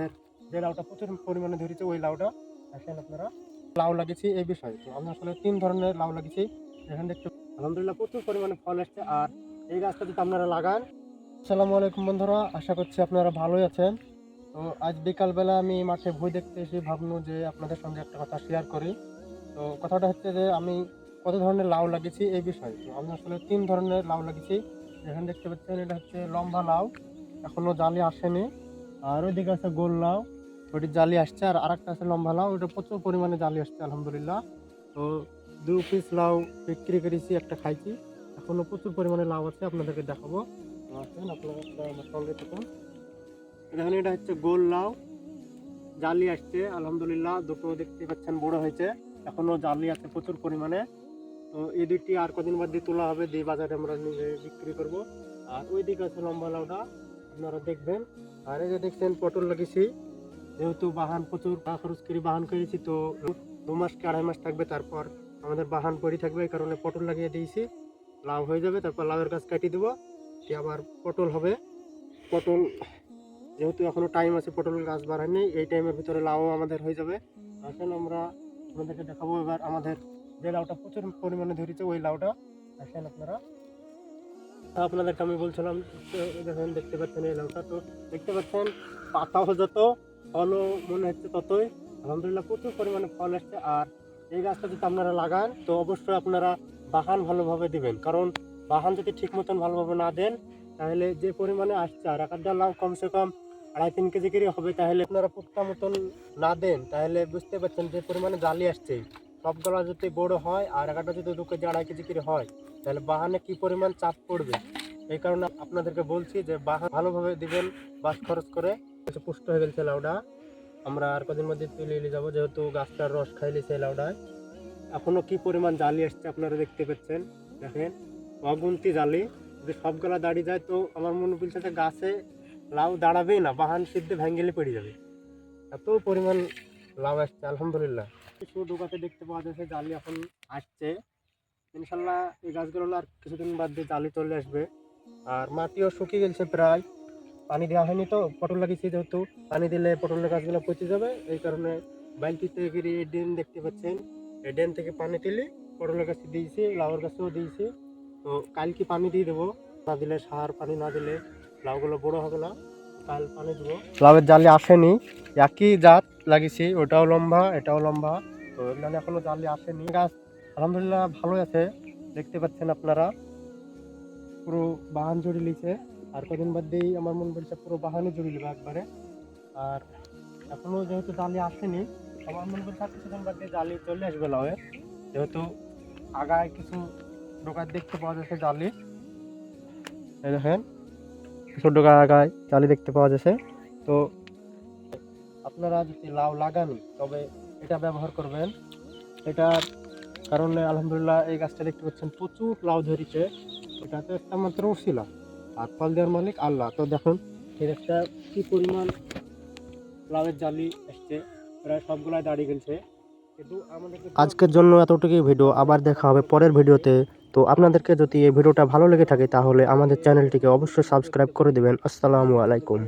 আমাদের যে লাউটা প্রচুর পরিমাণে ধরেছে, ওই লাউটা দেখেন আপনারা। লাউ লাগিয়েছি এই বিষয়ে। তো আমরা আসলে তিন ধরনের লাউ লাগিয়েছি। এখানে দেখতে আলহামদুলিল্লাহ প্রচুর পরিমাণে ফল এসছে আর এই গাছটা যদি আপনারা লাগান আসসালামু আলাইকুম বন্ধুরা, আশা করছি আপনারা ভালোই আছেন। তো আজ বিকালবেলা আমি মাঠে ভুই দেখতে এসে ভাবলো যে আপনাদের সঙ্গে একটা কথা শেয়ার করি। তো কথাটা হচ্ছে যে আমি কত ধরনের লাউ লাগিয়েছি এই বিষয়ে। তো আমি আসলে তিন ধরনের লাউ লাগিয়েছি। এখানে দেখতে পাচ্ছেন, এটা হচ্ছে লম্বা লাউ। এখনও জালি আসেনি। আর ওইদিকে আছে গোল লাউ ওটি জালি আসছে, আর আরেকটা আছে লম্বা লাউ ওটা প্রচুর পরিমাণে জালি আসছে, আলহামদুলিল্লাহ। তো দু পিস লাউ বিক্রি করেছি, একটা খাইছি। এখনও প্রচুর পরিমাণে লাউ আছে, আপনাদেরকে দেখাবো। আসেন, আপনারা থাকুন। এটা হচ্ছে গোল লাউ। জালি আসছে, আলহামদুলিল্লাহ, দুটো দেখতে পাচ্ছেন বড় হয়েছে। এখনও জালি আছে প্রচুর পরিমাণে। তো এই দুইটি আর কদিন বাদ দিয়ে তোলা হবে, দিয়ে বাজারে আমরা নিজে বিক্রি করব। আর ওই দিকে আছে লম্বা লাউটা। আপনারা দেখবেন। আর এই যে দেখছেন, পটল লাগিয়েছি যেহেতু বাহান প্রচুর খরচ করে বাহান করেছি তো দু মাস কি আড়াই মাস থাকবে তারপর আমাদের বাহান পড়ে থাকবে, এই কারণে পটল লাগিয়ে দিয়েছি। লাউ হয়ে যাবে, তারপর লাউয়ের গাছ কাটিয়ে দেবো, দিয়ে আবার পটল হবে। পটল, যেহেতু এখনও টাইম আছে, পটল গাছ বাড়ায়নি এই টাইমের ভিতরে লাউ আমাদের হয়ে যাবে। আসলে আমরা আপনাদেরকে দেখাবো এবার আমাদের যে লাউটা প্রচুর পরিমাণে ধরেছে, ওই লাউটা। আসেন আপনারা। তা আপনাদেরকে আমি বলছিলাম দেখেন, দেখতে পাচ্ছেন এই লাউটা। তো দেখতে পাচ্ছেন, পাতাও যত, ফলও মনে হচ্ছে ততই। আলহামদুলিল্লাহ প্রচুর পরিমাণে ফল আসছে আর এই গাছটা যদি আপনারা লাগান, তো অবশ্যই আপনারা বাহান ভালোভাবে দিবেন। কারণ বাহান যদি ঠিক মতন ভালোভাবে না দেন, তাহলে যে পরিমাণে আসছে, আর এক আধটা লাউ কমসে কম আড়াই, তিন কেজি করে হবে, তাহলে আপনারা পুক্তা মতন না দেন। তাহলে বুঝতে পারছেন যে পরিমাণে জালি আসছে। সবগুলো যদি বড় হয়, আর একটা যদি দু কেজি আড়াই কেজি করে হয়, তাহলে বাহানে কি পরিমাণ চাপ পড়বে? এই কারণে আপনাদেরকে বলছি যে বাহান ভালোভাবে দিবেন, বাস খরচ করে। কিছু পুষ্ট হয়ে গেছে লাউডা। আমরা আর কদিন মধ্যে তুলে নিয়ে যাব, যেহেতু গাছটার রস খাইলি সেই লাউডায়। এখনও কি পরিমাণ জালি আসছে আপনারা দেখতে পাচ্ছেন? দেখেন, অগুন্তি জালি। যদি সবগুলা দাঁড়িয়ে যায় তো আমার মনে বলছে যে গাছে লাউ দাঁড়াবেই না, বাহান সিদ্ধে ভেঙ্গেলে পড়ে যাবে। এত পরিমাণ লাউ আসছে, আলহামদুলিল্লাহ। কিছু দোকাতে দেখতে পাওয়া যাচ্ছে, জালি এখন আসছে। ইনশাল্লাহ এই গাছগুলো আর কিছুদিন বাদ দিয়ে জালি চলে আসবে। আর মাটিও শুকিয়ে গেছে প্রায়। পানি দেওয়া হয়নি তো, পটল লাগিয়েছি যেহেতু। পানি দিলে পটলের গাছগুলো পচে যাবে, এই কারণে বালতিতে গিয়ে এই ড্রেন দেখতে পাচ্ছেন। এই ড্রেন থেকে পানি তুলে পটলের গাছে দিয়েছি, লাউর গাছেও দিয়েছি। তো কালকে পানি দিয়ে দেবো। না দিলে সার, পানি না দিলে লাউগুলো বড় হবে না। লাউয়ের জালি আসেনি। একই জাত লাগিয়েছি, ওটাও লম্বা, এটাও লম্বা। তো এখানে এখনও জালি আসেনি। গাছ আলহামদুলিল্লাহ ভালো আছে, দেখতে পাচ্ছেন আপনারা। পুরো বাহান জুড়ে লিছে আর কদিন বাদ দিয়েই আমার মন বলছে পুরো বাহানই জুড়ে নেবে একবারে। আর এখনও যেহেতু জালি আসেনি, আমার মন বলছে আর কিছুদিন বাদ দিয়ে জালি চলে আসবে লাউয়ে যেহেতু আগায় কিছু দোকান দেখতে পাওয়া যাচ্ছে জালি। দেখেন ডোকা আগায় জালি দেখতে পাওয়া যাচ্ছে। তো আপনারা যদি লাউ লাগান, তবে এটা ব্যবহার করবেন। এটার কারণে আলহামদুলিল্লাহ এই গাছটা দেখতে পাচ্ছেন, প্রচুর লাউ ধরেছে। এটা তো একটা মাত্র ছিল আর ফল দেওয়ার মালিক আল্লাহ। তো দেখুন, এর একটা কি পরিমাণ লাউয়ের জালি এসছে। প্রায় সবগুলাই দাঁড়িয়ে গেছে। আজকের জন্য এতটুকুই ভিডিও, আবার দেখা হবে পরের ভিডিওতে। তো আপনাদেরকে যদি এই ভিডিওটা ভালো লেগে থাকে, তাহলে আমাদের চ্যানেলটিকে অবশ্যই সাবস্ক্রাইব করে দেবেন। আসসালামু আলাইকুম।